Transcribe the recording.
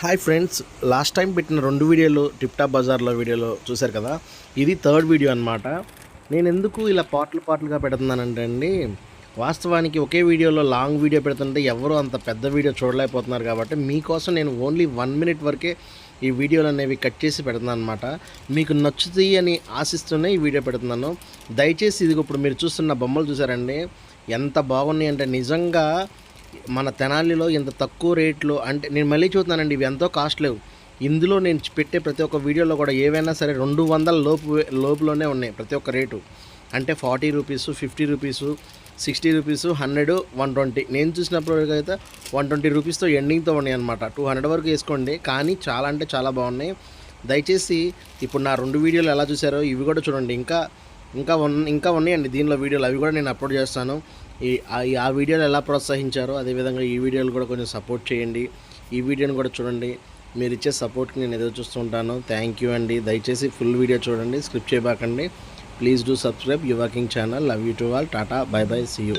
Hi friends last time పెట్టిన రెండు వీడియోలు టిప్టాప్ బజార్లో వీడియోలో చూశారు కదా? ఇది థర్డ్ వీడియో అనమాట నేను ఎందుకు ఇలా పాటలు పాటలుగా పెడుతున్నానంటే అండి వాస్తవానికి ఒకే వీడియోలో లాంగ్ వీడియో పెడుతుంటే ఎవరు అంత పెద్ద వీడియో చూడలేకపోతున్నారు కాబట్టి మీకోసం నేను ఓన్లీ వన్ మినిట్ వరకే ఈ వీడియోలు అనేవి కట్ చేసి పెడుతున్నాను అనమాట మీకు నచ్చుతాయి అని ఆశిస్తూనే ఈ వీడియో పెడుతున్నాను. దయచేసి ఇది ఇప్పుడు మీరు చూస్తున్న బొమ్మలు చూసారండి ఎంత బాగున్నాయి అంటే నిజంగా మన తెనాలిలో ఇంత తక్కువ రేట్లో అంటే నేను మళ్ళీ చూస్తున్నానండి ఇవి ఎంతో కాస్ట్ లేవు. ఇందులో నేను పెట్టే ప్రతి ఒక్క వీడియోలో కూడా ఏవైనా సరే రెండు వందల లోపు లోపులోనే ఉన్నాయి ప్రతి ఒక్క రేటు. అంటే forty rupees fifty rupees sixty rupees hundred one twenty. నేను చూసినప్పుడు అయితే వన్ ట్వంటీ రూపీస్తో ఎండింగ్తో ఉన్నాయి అనమాట టూ హండ్రెడ్ వరకు వేసుకోండి కానీ చాలా అంటే చాలా బాగున్నాయి. దయచేసి ఇప్పుడు నా రెండు వీడియోలు ఎలా చూసారో ఇవి కూడా చూడండి. ఇంకా ఇంకా ఉన్ ఇంకా ఉన్నాయండి. దీనిలో వీడియోలు అవి కూడా నేను అప్లోడ్ చేస్తాను. ఈ ఆ- వీడియోలు ఎలా ప్రోత్సహించారో అదేవిధంగా ఈ వీడియోలు కూడా కొంచెం సపోర్ట్ చేయండి. ఈ వీడియోని కూడా చూడండి. మీరు ఇచ్చే సపోర్ట్కి నేను ఎదురు చూస్తుంటాను థ్యాంక్ యూ అండి. దయచేసి ఫుల్ వీడియో చూడండి. Script చేయబాకండి. Please do subscribe you working channel. Love you to all. Tata. Bye bye. See you.